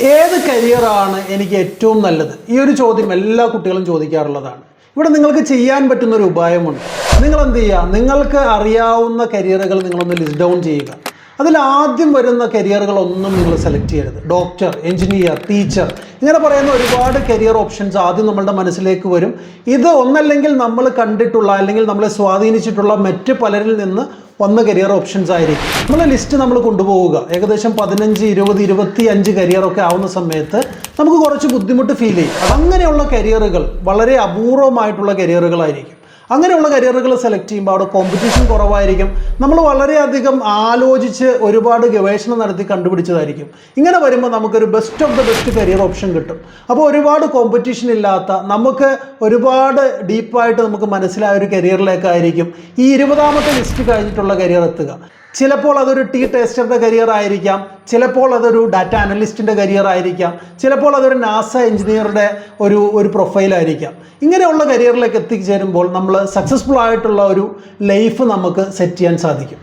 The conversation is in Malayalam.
ഏത് കരിയറാണ് എനിക്ക് ഏറ്റവും നല്ലത്? ഈ ഒരു ചോദ്യം എല്ലാ കുട്ടികളും ചോദിക്കാറുള്ളതാണ്. ഇവിടെ നിങ്ങൾക്ക് ചെയ്യാൻ പറ്റുന്ന ഒരു ഉപായമുണ്ട്. നിങ്ങൾ എന്ത് ചെയ്യുക നിങ്ങൾക്ക് അറിയാവുന്ന കരിയറുകൾ നിങ്ങളൊന്ന് ലിസ്റ്റ് ഡൗൺ ചെയ്യുക. അതിൽ ആദ്യം വരുന്ന കരിയറുകളൊന്നും നിങ്ങൾ സെലക്ട് ചെയ്യരുത്. ഡോക്ടർ എഞ്ചിനീയർ ടീച്ചർ ഇങ്ങനെ പറയുന്ന ഒരുപാട് കരിയർ ഓപ്ഷൻസ് ആദ്യം നമ്മളുടെ മനസ്സിലേക്ക് വരും. ഇത് ഒന്നല്ലെങ്കിൽ നമ്മൾ കണ്ടിട്ടുള്ള അല്ലെങ്കിൽ നമ്മളെ സ്വാധീനിച്ചിട്ടുള്ള മറ്റ് പലരിൽ നിന്ന് വന്ന കരിയർ ഓപ്ഷൻസ് ആയിരിക്കും. നമ്മളെ ലിസ്റ്റ് നമ്മൾ കൊണ്ടുപോവുക. ഏകദേശം പതിനഞ്ച് ഇരുപത് ഇരുപത്തി അഞ്ച് കരിയറൊക്കെ ആവുന്ന സമയത്ത് നമുക്ക് കുറച്ച് ബുദ്ധിമുട്ട് ഫീൽ ചെയ്യും. അങ്ങനെയുള്ള കരിയറുകൾ വളരെ അപൂർവമായിട്ടുള്ള കരിയറുകളായിരിക്കും അങ്ങനെയുള്ള കരിയറുകൾ സെലക്ട് ചെയ്യുമ്പോൾ അവിടെ കോമ്പറ്റീഷൻ കുറവായിരിക്കും. നമ്മൾ വളരെയധികം ആലോചിച്ച് ഒരുപാട് ഗവേഷണം നടത്തി കണ്ടുപിടിച്ചതായിരിക്കും. ഇങ്ങനെ വരുമ്പോൾ നമുക്കൊരു best of the best career option കിട്ടും. അപ്പോൾ ഒരുപാട് കോമ്പറ്റീഷൻ ഇല്ലാത്ത നമുക്ക് ഒരുപാട് ഡീപ്പായിട്ട് നമുക്ക് മനസ്സിലായ ഒരു കരിയറിലേക്കായിരിക്കും ഈ ഇരുപതാമത്തെ ലിസ്റ്റ് കഴിഞ്ഞിട്ടുള്ള കരിയർ എത്തുക. ചിലപ്പോൾ അതൊരു ടീ ടേസ്റ്ററുടെ കരിയർ ആയിരിക്കാം. ചിലപ്പോൾ അതൊരു ഡാറ്റ അനലിസ്റ്റിന്റെ കരിയർ ആയിരിക്കാം. ചിലപ്പോൾ അതൊരു നാസ എഞ്ചിനീയറുടെ ഒരു ഒരു പ്രൊഫൈലായിരിക്കാം ഇങ്ങനെയുള്ള കരിയറിലേക്ക് എത്തിച്ചേരുമ്പോൾ നമ്മൾ സക്സസ്ഫുൾ ആയിട്ടുള്ള ഒരു ലൈഫ് നമുക്ക് സെറ്റ് ചെയ്യാൻ സാധിക്കും.